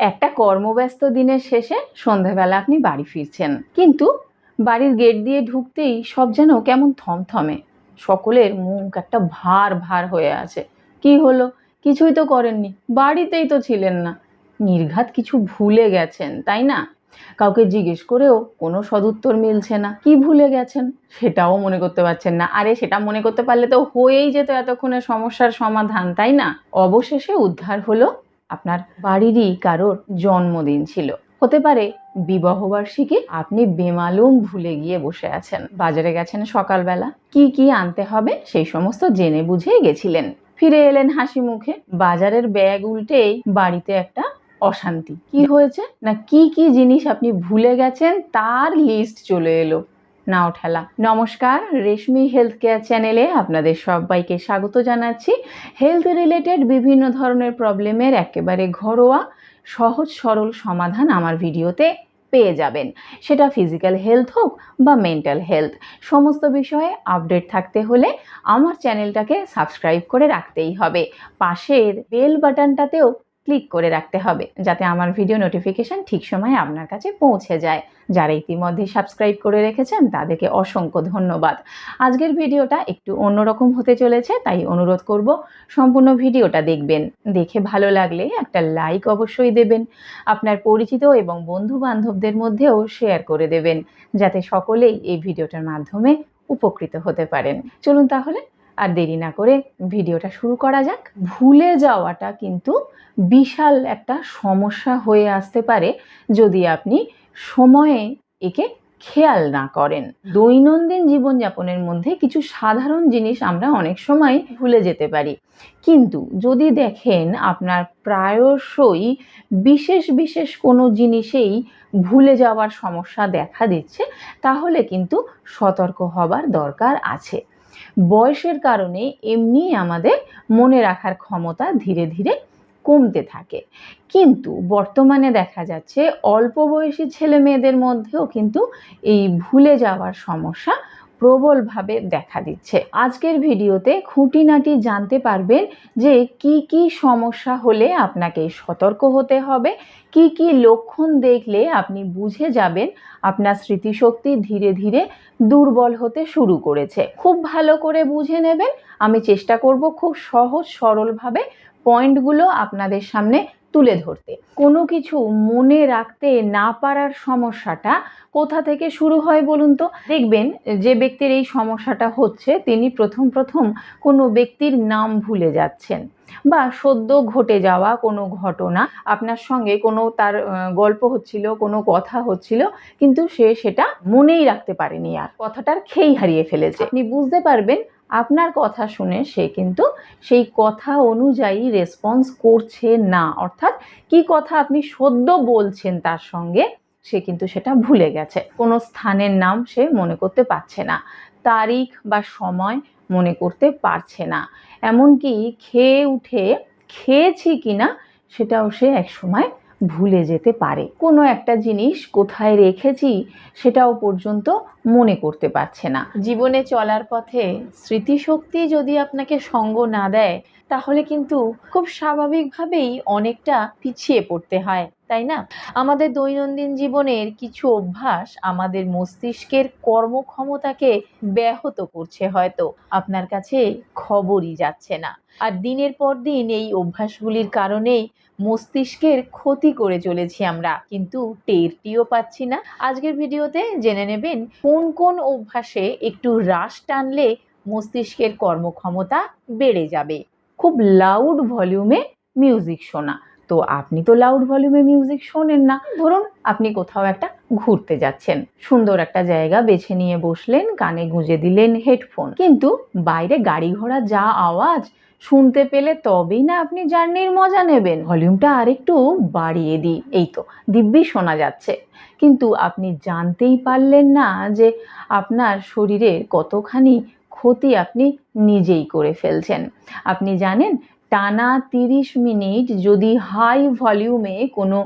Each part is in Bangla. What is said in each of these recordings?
একটা কর্মব্যস্ত দিনের শেষে সন্ধ্যাবেলা আপনি বাড়ি ফিরছেন। কিন্তু বাড়ির গেট দিয়ে ঢুকতেই সব যেন কেমন থমথমে। সকলের মুখ একটা ভার ভার হয়ে আছে। কি হলো? কিছুই তো করেননি। বাড়িতেই তো ছিলেন না। নির্ঘাত কিছু ভুলে গেছেন, তাই না? কাউকে জিজ্ঞেস করেও কোনো সদুত্তর মিলছে না। কি ভুলে গেছেন? সেটাও মনে করতে পারছেন না। আরে, সেটা মনে করতে পারলে তো হয়েই যেত এতক্ষণে সমস্যার সমাধান, তাই না? অবশেষে উদ্ধার হলো আপনার বাড়িরই কারোর জন্মদিন ছিল। হতে পারে বিবাহবার্ষিকী আপনি বেমালুম ভুলে গিয়ে বসে আছেন। বাজারে গেছেন সকালবেলা। কি কি আনতে হবে সেই সমস্ত জেনে বুঝেই গেছিলেন। ফিরে এলেন হাসি মুখে। বাজারের ব্যাগ উল্টেই বাড়িতে একটা অশান্তি। কি হয়েছে? না কি কি জিনিস আপনি ভুলে গেছেন? তার লিস্ট চলে এলো। নাও ঠেলা। নমস্কার, রেশমি হেলথ কেয়ার চ্যানেলে আপনাদের সবাইকে স্বাগত জানাচ্ছি। হেলথ রিলেটেড বিভিন্ন ধরনের প্রবলেমের একেবারে ঘরোয়া, সহজ, সরল সমাধান আমার ভিডিওতে পেয়ে যাবেন। সেটা ফিজিক্যাল হেলথ হোক বা মেন্টাল হেলথ সমস্ত বিষয়ে আপডেট থাকতে হলে আমার চ্যানেলটাকে সাবস্ক্রাইব করে রাখতেই হবে। পাশের বেল বাটনটাতেও ক্লিক করে রাখতে হবে, যাতে আমার ভিডিও নোটিফিকেশান ঠিক সময়ে আপনার কাছে পৌঁছে যায়। যারা ইতিমধ্যে সাবস্ক্রাইব করে রেখেছেন, তাদেরকে অসংখ্য ধন্যবাদ। আজকের ভিডিওটা একটু অন্যরকম হতে চলেছে, তাই অনুরোধ করব সম্পূর্ণ ভিডিওটা দেখবেন। দেখে ভালো লাগলে একটা লাইক অবশ্যই দেবেন, আপনার পরিচিত এবং বন্ধু বান্ধবদের মধ্যেও শেয়ার করে দেবেন, যাতে সকলেই এই ভিডিওটার মাধ্যমে উপকৃত হতে পারেন। চলুন তাহলে আর দেরি না করে ভিডিওটা শুরু করা যাক। ভুলে যাওয়াটা কিন্তু বিশাল একটা সমস্যা হয়ে আসতে পারে যদি আপনি সময়ে একে খেয়াল না করেন। দৈনন্দিন জীবনযাপনের মধ্যে কিছু সাধারণ জিনিস আমরা অনেক সময় ভুলে যেতে পারি। কিন্তু যদি দেখেন আপনার প্রায়শই বিশেষ বিশেষ কোনো জিনিসেই ভুলে যাওয়ার সমস্যা দেখা দিচ্ছে, তাহলে কিন্তু সতর্ক হবার দরকার আছে। বয়সের কারণে এমনি আমাদের মনে রাখার ক্ষমতা ধীরে ধীরে কমতে থাকে। কিন্তু বর্তমানে দেখা যাচ্ছে অল্প বয়সী ছেলে মেয়েদের মধ্যেও কিন্তু এই ভুলে যাওয়ার সমস্যা প্রবলভাবে দেখা দিচ্ছে। আজকের ভিডিওতে খুঁটিনাটি জানতে পারবেন যে কি কি সমস্যা হলে আপনাকে সতর্ক হতে হবে, কি কি লক্ষণ দেখলে আপনি বুঝে যাবেন আপনার স্মৃতিশক্তি ধীরে ধীরে দুর্বল হতে শুরু করেছে। খুব ভালো করে বুঝে নেবেন। আমি চেষ্টা করব খুব সহজ সরলভাবে পয়েন্টগুলো আপনাদের সামনে তুলে ধরতে। কোনো কিছু মনে রাখতে না পারার সমস্যাটা কোথা থেকে শুরু হয় বলুন তো? দেখবেন যে ব্যক্তির এই সমস্যাটা হচ্ছে, তিনি প্রথম প্রথম কোনো ব্যক্তির নাম ভুলে যাচ্ছেন বা সদ্য ঘটে যাওয়া কোনো ঘটনা, আপনার সঙ্গে কোনো তার গল্প হচ্ছিল, কোনো কথা হচ্ছিল, কিন্তু সে সেটা মনেই রাখতে পারেনি আর। কথাটার খেই হারিয়ে ফেলেছে। আপনি বুঝতে পারবেন আপনার কথা শুনে সে কিন্তু সেই কথা অনুযায়ী রেসপন্স করছে না। অর্থাৎ কি কথা আপনি সদ্য বলছেন তার সঙ্গে, সে কিন্তু সেটা ভুলে গেছে। কোনো স্থানের নাম সে মনে করতে পারছে না। তারিখ বা সময় মনে করতে পারছে না। এমনকি খেয়ে উঠে খেয়েছি কিনা, সেটাও সে একসময় ভুলে যেতে পারে। কোনো একটা জিনিস কোথায় রেখেছি সেটাও পর্যন্ত মনে করতে পারছে না। জীবনে চলার পথে স্মৃতিশক্তি যদি আপনাকে সঙ্গ না দেয় তাহলে কিন্তু খুব স্বাভাবিকভাবেই অনেকটা পিছিয়ে পড়তে হয়, তাই না? আমাদের দৈনন্দিন জীবনের কিছু অভ্যাস আমাদের মস্তিষ্কের কর্মক্ষমতাকে ব্যাহত করছে হয়তো, আপনার কাছে খবরই যাচ্ছে না। আর দিনের পর দিন এই অভ্যাসগুলির কারণেই মস্তিষ্কের ক্ষতি করে চলেছি আমরা, কিন্তু টেরটিও পাচ্ছি না। আজকের ভিডিওতে জেনে নেবেন কোন কোন অভ্যাসে একটু হ্রাস টানলে মস্তিষ্কের কর্মক্ষমতা বেড়ে যাবে। খুব লাউড ভলিউমে মিউজিক শোনা। তো আপনি তো লাউড ভলিউমে মিউজিক শোনেন না। ধরুন আপনি কোথাও একটা ঘুরতে যাচ্ছেন। সুন্দর একটা জায়গা বেছে নিয়ে বসলেন, কানে গুঁজে দিলেন হেডফোন কিন্তু বাইরে গাড়ি ঘোড়া যা আওয়াজ, শুনতে পেলে তবেই না আপনি জার্নির মজা নেবেন। ভলিউমটা আরেকটু বাড়িয়ে দিই। এই তো, দিব্যি শোনা যাচ্ছে। কিন্তু আপনি জানতেই পারলেন না যে আপনার শরীরের কতখানি ক্ষতি আপনি নিজেই করে ফেলছেন। আপনি জানেন, টানা তিরিশ মিনিট যদি হাই ভলিউমে কোনো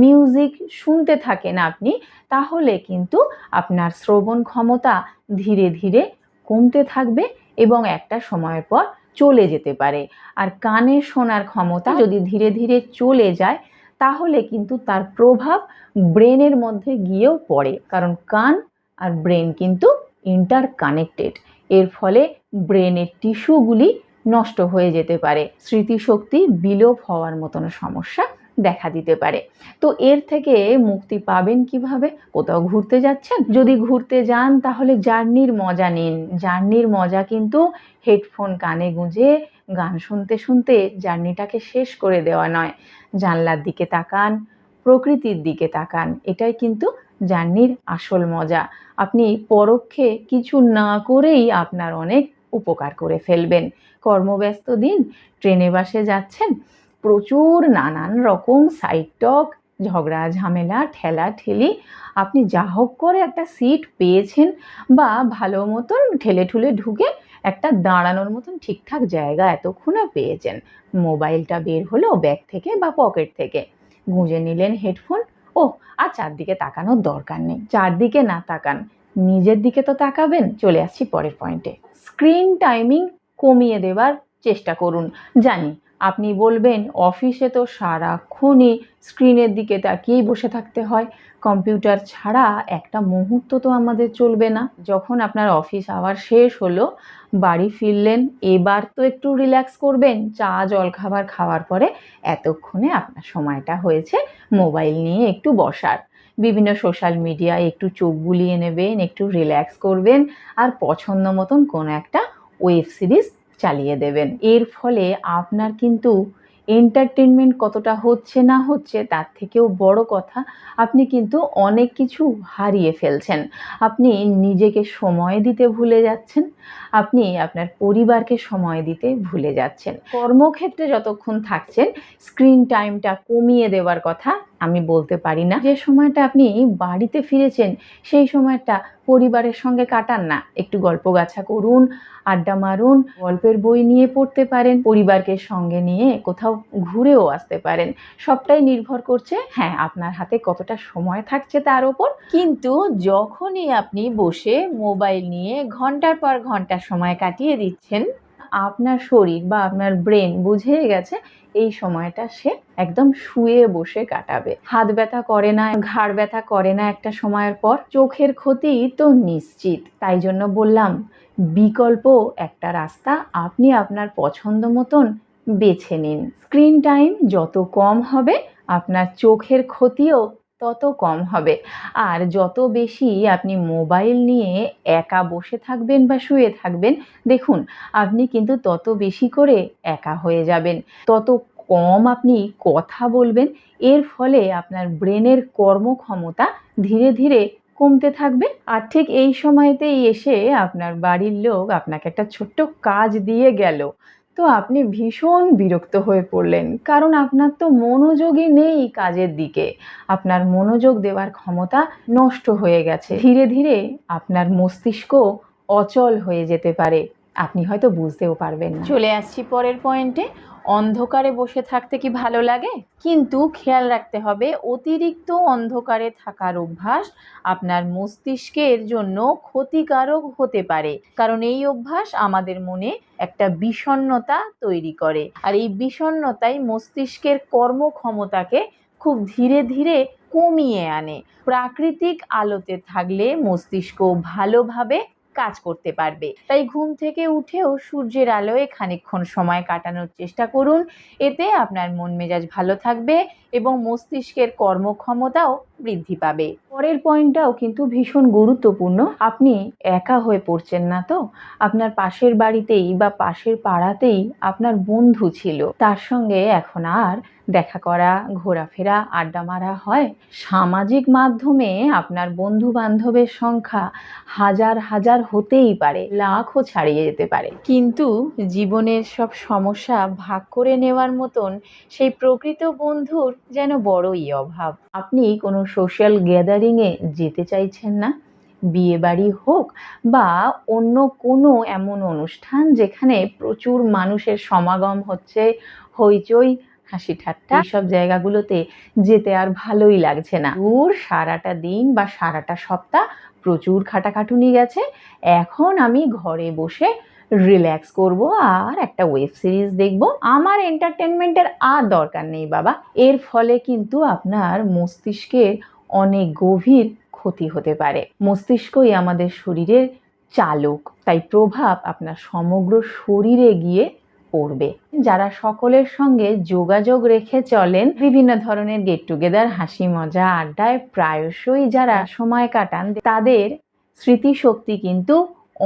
মিউজিক শুনতে থাকেন আপনি, তাহলে কিন্তু আপনার শ্রবণ ক্ষমতা ধীরে ধীরে কমতে থাকবে এবং একটা সময়ের পর চলে যেতে পারে। আর কানে শোনার ক্ষমতা যদি ধীরে ধীরে চলে যায়, তাহলে কিন্তু তার প্রভাব ব্রেনের মধ্যে গিয়েও পড়ে। কারণ কান আর ব্রেন কিন্তু ইন্টার কানেক্টেড এর ফলে ব্রেনের টিস্যুগুলি নষ্ট হয়ে যেতে পারে, স্মৃতিশক্তি বিলোপ হওয়ার মতন সমস্যা দেখা দিতে পারে। তো এর থেকে মুক্তি পাবেন কীভাবে? কোথাও ঘুরতে যাচ্ছেন? যদি ঘুরতে যান, তাহলে জার্নির মজা নিন। জার্নির মজা কিন্তু হেডফোন কানে গুঁজে গান শুনতে শুনতে জার্নিটাকে শেষ করে দেওয়া নয়। জানলার দিকে তাকান প্রকৃতির দিকে তাকান। এটাই কিন্তু জার্নির আসল মজা। আপনি পরোক্ষে কিছু না করেই আপনার অনেক উপকার করে ফেলবেন। কর্মব্যস্ত দিন, ট্রেনে বাসে যাচ্ছেন, প্রচুর নানান রকম সাইড টক ঝগড়া, ঝামেলা ঠেলা ঠেলি আপনি যা হোক করে একটা সিট পেয়েছেন বা ভালো মতন ঠেলে ঠুলে ঢুকে একটা দাঁড়ানোর মতন ঠিকঠাক জায়গা এতক্ষণে পেয়েছেন। মোবাইলটা বের হলো ব্যাগ থেকে বা পকেট থেকে। গুঁজে নিলেন হেডফোন। ও আর চারদিকে তাকানোর দরকার নেই। চারদিকে না তাকান। নিজের দিকে তো তাকাবেন। চলে আসছি পরের পয়েন্টে স্ক্রিন টাইমিং কমিয়ে দেবার চেষ্টা করুন। জানি আপনি বলবেন, অফিসে তো সারাক্ষণই স্ক্রিনের দিকে তাকিয়েই বসে থাকতে হয়। কম্পিউটার ছাড়া একটা মুহূর্ত তো আমাদের চলবে না। যখন আপনার অফিস আওয়ার শেষ হলো, বাড়ি ফিরলেন, এবার তো একটু রিল্যাক্স করবেন। চা জল খাবার খাওয়ার পরে এতক্ষণে আপনার সময়টা হয়েছে মোবাইল নিয়ে একটু বসার। বিভিন্ন সোশ্যাল মিডিয়ায় একটু চোখ বুলিয়ে নেবেন, একটু রিল্যাক্স করবেন, আর পছন্দ মতন কোনো একটা ওয়েব সিরিজ চালিয়ে দেবেন। এর ফলে আপনার কিন্তু এন্টারটেনমেন্ট কতটা হচ্ছে না হচ্ছে তার থেকেও বড় কথা, আপনি কিন্তু অনেক কিছু হারিয়ে ফেলছেন। আপনি নিজেকে সময় দিতে ভুলে যাচ্ছেন, আপনি আপনার পরিবারকে সময় দিতে ভুলে যাচ্ছেন। কর্মক্ষেত্রে যতক্ষণ থাকছেন স্ক্রিন টাইমটা কমিয়ে দেওয়ার কথা আমি বলতে পারি না। যে সময়টা আপনি বাড়িতে ফিরেছেন, সেই সময়টা পরিবারের সঙ্গে কাটান না। একটু গল্প গাছা করুন, আড্ডা মারুন, গল্পের বই নিয়ে পড়তে পারেন, পরিবারকে সঙ্গে নিয়ে কোথাও ঘুরেও আসতে পারেন। সবটাই নির্ভর করছে হ্যাঁ আপনার হাতে কতটা সময় থাকছে তার ওপর। কিন্তু যখনই আপনি বসে মোবাইল নিয়ে ঘণ্টার পর ঘণ্টা সময় কাটিয়ে দিচ্ছেন আপনার শরীর বা আপনার ব্রেন বুঝে গেছে, এই সময়টা সে একদম শুয়ে বসে কাটাবে। হাত ব্যথা করে না, ঘাড় ব্যথা করে না একটা সময়ের পর, চোখের ক্ষতি তো নিশ্চিত। তাই জন্য বললাম, বিকল্প একটা রাস্তা আপনি আপনার পছন্দ মতন বেছে নিন। স্ক্রিন টাইম যত কম হবে, আপনার চোখের ক্ষতিও তত কম হবে। আর যত বেশি আপনি মোবাইল নিয়ে একা বসে থাকবেন বা শুয়ে থাকবেন, দেখুন, আপনি কিন্তু তত বেশি করে একা হয়ে যাবেন। তত কম আপনি কথা বলবেন, এর ফলে আপনার ব্রেনের কর্মক্ষমতা ধীরে ধীরে কমতে থাকবে। আর ঠিক এই সময়তেই এসে আপনার বাড়ির লোক আপনাকে একটা ছোট্ট কাজ দিয়ে গেল। তো আপনি ভীষণ বিরক্ত হয়ে পড়লেন, কারণ আপনার তো মনোযোগই নেই কাজের দিকে। আপনার মনোযোগ দেওয়ার ক্ষমতা নষ্ট হয়ে গেছে। ধীরে ধীরে আপনার মস্তিষ্ক অচল হয়ে যেতে পারে। আপনি হয়তো বুঝতেও পারবেন চলে আসছি পরের পয়েন্টে অন্ধকারে বসে থাকতে কি ভালো লাগে? কিন্তু খেয়াল রাখতে হবে, অতিরিক্ত অন্ধকারে থাকার অভ্যাস আপনার মস্তিষ্কের জন্য ক্ষতিকারক হতে পারে। কারণ এই অভ্যাস আমাদের মনে একটা বিষণ্ণতা তৈরি করে। আর এই বিষণ্ণতাই মস্তিষ্কের কর্মক্ষমতাকে খুব ধীরে ধীরে কমিয়ে আনে। প্রাকৃতিক আলোতে থাকলে মস্তিষ্ক ভালোভাবে কাজ করতে পারবে। তাই ঘুম থেকে উঠেও সূর্যের আলোয় খানিকক্ষণ সময় কাটানোর চেষ্টা করুন। এতে আপনার মন মেজাজ ভালো থাকবে এবং মস্তিষ্কের কর্মক্ষমতাও বৃদ্ধি পাবে। পরের পয়েন্টটাও কিন্তু ভীষণ গুরুত্বপূর্ণ। আপনি একা হয়ে পড়ছেন না তো? আপনার পাশের বাড়িতেই বা পাশের পাড়াতেই আপনার বন্ধু ছিল। তার সঙ্গে এখন আর দেখা করা, ঘোরাফেরা, আড্ডা মারা হয়। সামাজিক মাধ্যমে আপনার বন্ধু বান্ধবের সংখ্যা হাজার হাজার হতেই পারে, লাখও ছাড়িয়ে যেতে পারে। কিন্তু জীবনের সব সমস্যা ভাগ করে নেওয়ার মতন সেই প্রকৃত বন্ধুর যেন বড়ই অভাব। আপনি কোনো সোশ্যাল গ্যাদারিংয়ে যেতে চাইছেন না? বিয়ে বাড়ি হোক বা অন্য কোনো এমন অনুষ্ঠান যেখানে প্রচুর মানুষের সমাগম হচ্ছে, হইচই, হাসি ঠাট্টা সব জায়গাগুলোতে যেতে আর ভালোই লাগছে না। দূর সারাটা দিন বা সারাটা সপ্তাহ প্রচুর খাটাখাটুনি গেছে। এখন আমি ঘরে বসে রিল্যাক্স করব আর একটা ওয়েব সিরিজ দেখব। আমার এন্টারটেনমেন্টের আর দরকার নেই বাবা। এর ফলে কিন্তু আপনার মস্তিষ্কের অনেক গভীর ক্ষতি হতে পারে। মস্তিষ্কই আমাদের শরীরের চালক, তাই প্রভাব আপনার সমগ্র শরীরে গিয়ে পড়বে। যারা সকলের সঙ্গে যোগাযোগ রেখে চলেন, বিভিন্ন ধরনের গেট টুগেদার হাসি মজা, আড্ডায় প্রায়শই যারা সময় কাটান, তাদের স্মৃতিশক্তি কিন্তু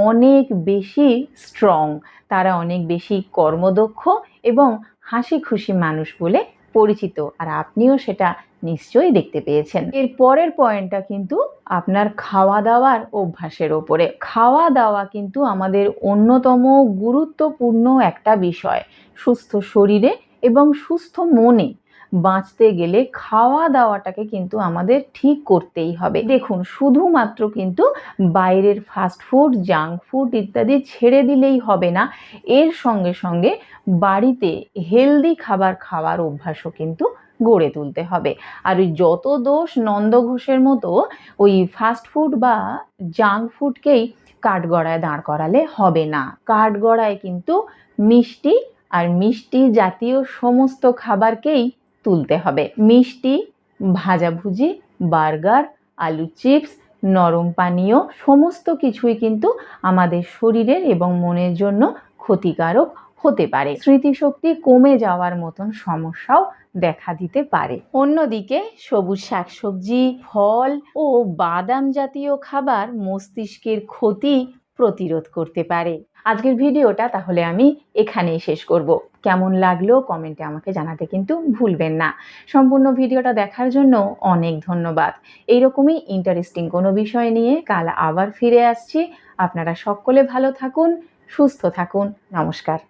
অনেক বেশি স্ট্রং তারা অনেক বেশি কর্মদক্ষ এবং হাসি খুশি মানুষ বলে পরিচিত, আর আপনিও সেটা নিশ্চয়ই দেখতে পেয়েছেন। এর পরের পয়েন্টটা কিন্তু আপনার খাওয়া দাওয়ার অভ্যাসের ওপরে। খাওয়া দাওয়া কিন্তু আমাদের অন্যতম গুরুত্বপূর্ণ একটা বিষয়। সুস্থ শরীরে এবং সুস্থ মনে। বাঁচতে গেলে খাওয়া দাওয়াটাকে কিন্তু আমাদের ঠিক করতেই হবে। দেখুন, শুধুমাত্র কিন্তু বাইরের ফাস্ট ফুড জাঙ্ক ফুড ইত্যাদি ছেড়ে দিলেই হবে না। এর সঙ্গে সঙ্গে বাড়িতে হেলদি খাবার খাওয়ার অভ্যাসও কিন্তু গড়ে তুলতে হবে। আর ওই যত দোষ নন্দ ঘোষের মতো ওই ফাস্ট ফুড বা জাঙ্ক ফুডকেই কাঠগড়ায় দাঁড় করালে হবে না। কাঠগড়ায় কিন্তু মিষ্টি আর মিষ্টি জাতীয় সমস্ত খাবারকেই তুলতে হবে। মিষ্টি ভাজাভুজি বার্গার, আলু চিপস, নরম পানীয়, সমস্ত কিছুই কিন্তু আমাদের শরীরের এবং মনের জন্য ক্ষতিকারক হতে পারে। স্মৃতিশক্তি কমে যাওয়ার মতন সমস্যাও দেখা দিতে পারে। অন্যদিকে সবুজ শাকসবজি, ফল ও বাদাম জাতীয় খাবার মস্তিষ্কের ক্ষতি প্রতিরোধ করতে পারে। আজকের ভিডিওটা তাহলে আমি এখানেই শেষ করব। কেমন লাগল কমেন্টে আমাকে জানাতে কিন্তু ভুলবেন না। সম্পূর্ণ ভিডিওটা দেখার জন্য অনেক ধন্যবাদ। এইরকমই ইন্টারেস্টিং কোনো বিষয় নিয়ে কাল আবার ফিরে আসছি। আপনারা সকলে ভালো থাকুন, সুস্থ থাকুন। নমস্কার।